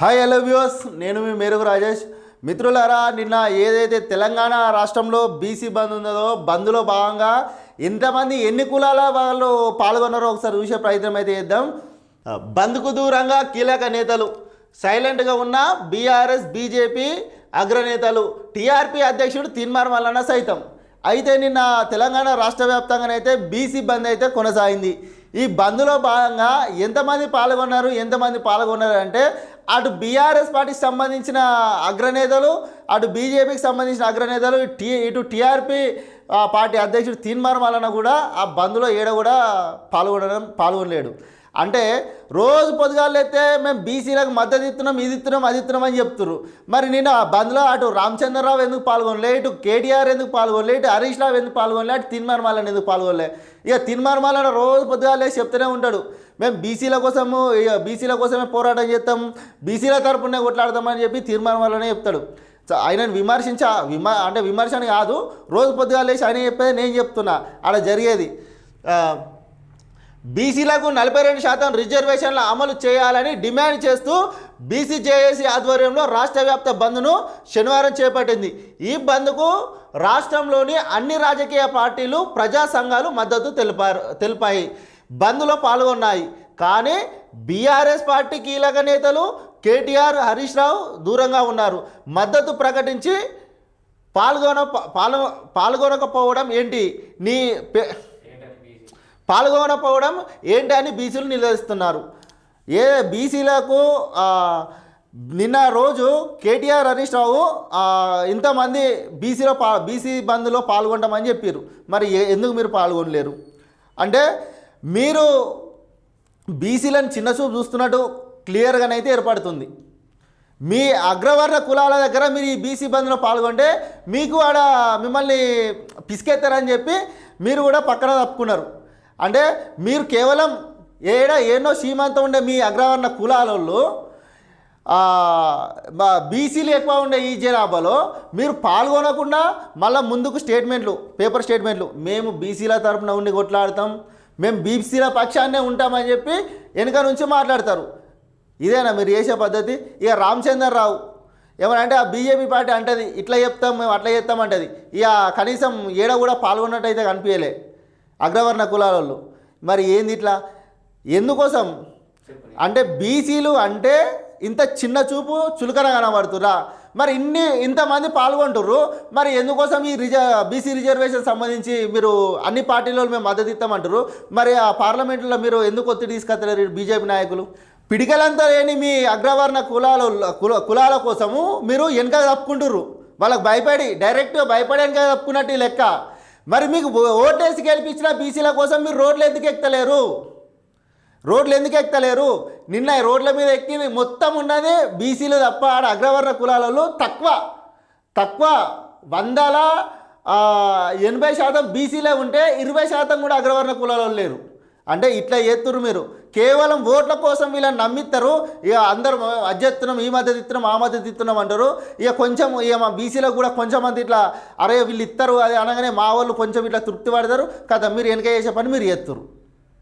Hi hello views నేను మీ మేరుగు రాజేష్. మిత్రులారా నిన్న ఏదైతే తెలంగాణ రాష్ట్రంలో బీసీ బంద్ ఉన్నదో బంద్లో భాగంగా ఎంతమంది ఎన్ని కులాల వాళ్ళు పాల్గొన్నారో ఒకసారి చూసే ప్రయత్నం అయితే చేద్దాం. బంద్కు దూరంగా కీలక నేతలు. సైలెంట్గా ఉన్న బీఆర్ఎస్ బీజేపీ అగ్రనేతలు. టీఆర్పీ అధ్యక్షుడు తీన్మార్ మల్లన్న సైతం. అయితే నిన్న తెలంగాణ రాష్ట్ర వ్యాప్తంగానైతే బీసీ బంద్ అయితే కొనసాగింది. ఈ బంద్లో భాగంగా ఎంతమంది పాల్గొన్నారు ఎంతమంది పాల్గొన్నారు అంటే అటు బీఆర్ఎస్ పార్టీకి సంబంధించిన అగ్రనేతలు అటు బీజేపీకి సంబంధించిన అగ్రనేతలు టీ ఇటు టీఆర్పీ పార్టీ అధ్యక్షుడు తీన్మార్ వలన కూడా ఆ బంద్లో ఏడ కూడా పాల్గొనడం పాల్గొనలేడు. అంటే రోజు పొద్దుగాలైతే మేము బీసీలకు మద్దతు ఇస్తున్నాం ఇది ఇస్తున్నాం అది ఇస్తున్నాం అని చెప్తున్నారు మరి నేను ఆ బంద్లో అటు రామచంద్రరావు ఎందుకు పాల్గొనలే ఇటు కేటీఆర్ ఎందుకు పాల్గొనలే ఇటు హరీష్ రావు ఎందుకు పాల్గొనలే అటు తిన్మార్మాలని ఎందుకు పాల్గొనలే. ఇక తిన్మార్మాలని రోజు పొద్దుగాలే చెప్తూనే ఉంటాడు. మేము బీసీల కోసము ఇక బీసీల కోసమే పోరాటం చేస్తాం బీసీల తరపునే కొట్లాడతామని చెప్పి తీర్మానం చెప్తాడు. ఆయనను విమర్శించ విమ అంటే విమర్శని కాదు రోజు పొద్దుగా లేచి ఆయన చెప్పేది నేను చెప్తున్నా. అలా జరిగేది. బీసీలకు నలభై రెండు శాతం రిజర్వేషన్ల అమలు చేయాలని డిమాండ్ చేస్తూ బీసీ జేఏసీ ఆధ్వర్యంలో రాష్ట్ర వ్యాప్త బంద్ను శనివారం చేపట్టింది. ఈ బంద్కు రాష్ట్రంలోని అన్ని రాజకీయ పార్టీలు ప్రజా సంఘాలు మద్దతు తెలిపారు తెలిపాయి. బంద్లో పాల్గొన్నాయి. కానీ బీఆర్ఎస్ పార్టీ కీలక నేతలు కేటీఆర్ హరీష్ రావు దూరంగా ఉన్నారు. మద్దతు ప్రకటించి పాల్గొన పాల్గొ పాల్గొనకపోవడం ఏంటి? నీ పే పాల్గొనకపోవడం ఏంటి అని బీసీలు నిలదీస్తున్నారు. ఏ బీసీలకు నిన్న రోజు కేటీఆర్ హరీష్ రావు ఇంతమంది బీసీలో పా బీసీ బంద్లో పాల్గొంటామని చెప్పారు మరి ఎందుకు మీరు పాల్గొనలేరు? అంటే మీరు బీసీలను చిన్న చూపు చూస్తున్నట్టు క్లియర్గానైతే ఏర్పడుతుంది. మీ అగ్రవర్ణ కులాల దగ్గర మీరు ఈ బీసీ బంద్లో పాల్గొంటే మీకు ఆడ మిమ్మల్ని పిసికెత్తారని చెప్పి మీరు కూడా పక్కన తప్పుకున్నారు. అంటే మీరు కేవలం ఏడ ఎన్నో సీమాంతం ఉండే మీ అగ్రవర్ణ కులాలలో బీసీలు ఎక్కువ ఉండే ఈ జనాభాలో మీరు పాల్గొనకుండా మళ్ళీ ముందుకు స్టేట్మెంట్లు పేపర్ స్టేట్మెంట్లు మేము బీసీల తరఫున ఉండి కొట్లాడతాం మేము బీసీల పక్షాన్నే ఉంటామని చెప్పి వెనుక నుంచి మాట్లాడతారు. ఇదేనా మీరు చేసే పద్ధతి? ఇక రామచంద్రరావు ఏమనంటే ఆ బీజేపీ పార్టీ అంటది ఇట్లా చెప్తాం మేము అట్లా చెప్తాం అంటది. ఇక కనీసం ఏడ కూడా పాల్గొన్నట్టయితే కనిపించలే. అగ్రవర్ణ కులాలలో మరి ఏంది ఇట్లా? ఎందుకోసం? అంటే బీసీలు అంటే ఇంత చిన్న చూపు చులకన కనబడుతురా మరి ఇన్ని ఇంతమంది పాల్గొంటుర్రు. మరి ఎందుకోసం ఈ రిజ బీసీ రిజర్వేషన్ సంబంధించి మీరు అన్ని పార్టీలో మేము మద్దతు ఇస్తామంటారు మరి ఆ పార్లమెంట్లో మీరు ఎందుకు ఒత్తిడి తీసుకొస్తలేరు బీజేపీ నాయకులు? పిడికలంతా లేని మీ అగ్రవర్ణ కులాల కుల కులాల కోసము మీరు వెనక తప్పుకుంటుర్రు. వాళ్ళకి భయపడి డైరెక్ట్గా భయపడి వెనక తప్పుకున్నట్టు లెక్క. మరి మీకు ఓటేసి గెలిపించిన బీసీల కోసం మీరు రోడ్లు ఎందుకు ఎక్కుతలేరు? రోడ్లు ఎందుకు ఎక్కుతలేరు? నిన్న రోడ్ల మీద ఎక్కి మొత్తం ఉన్నది బీసీలు తప్ప ఆడ అగ్రవర్ణ కులాలలో తక్కువ. తక్కువ వందల ఎనభై శాతం బీసీలే ఉంటే ఇరవై శాతం కూడా అగ్రవర్ణ కులాలలో లేరు. అంటే ఇట్లా చేస్తున్నారు మీరు. కేవలం ఓట్ల కోసం వీళ్ళని నమ్మిస్తారు ఇక అందరూ అధ్యత్తున్నాం ఈ మద్దతు ఇస్తున్నాం ఆ మద్దతు ఇస్తున్నాం అంటారు. ఇక కొంచెం ఇక మా బీసీలో కూడా కొంచెం మంది ఇట్లా అరే వీళ్ళు ఇస్తారు అది అనగానే మా వాళ్ళు కొంచెం ఇట్లా తృప్తి పడతారు. కదా మీరు వెనక చేసే పని మీరు చేస్తారు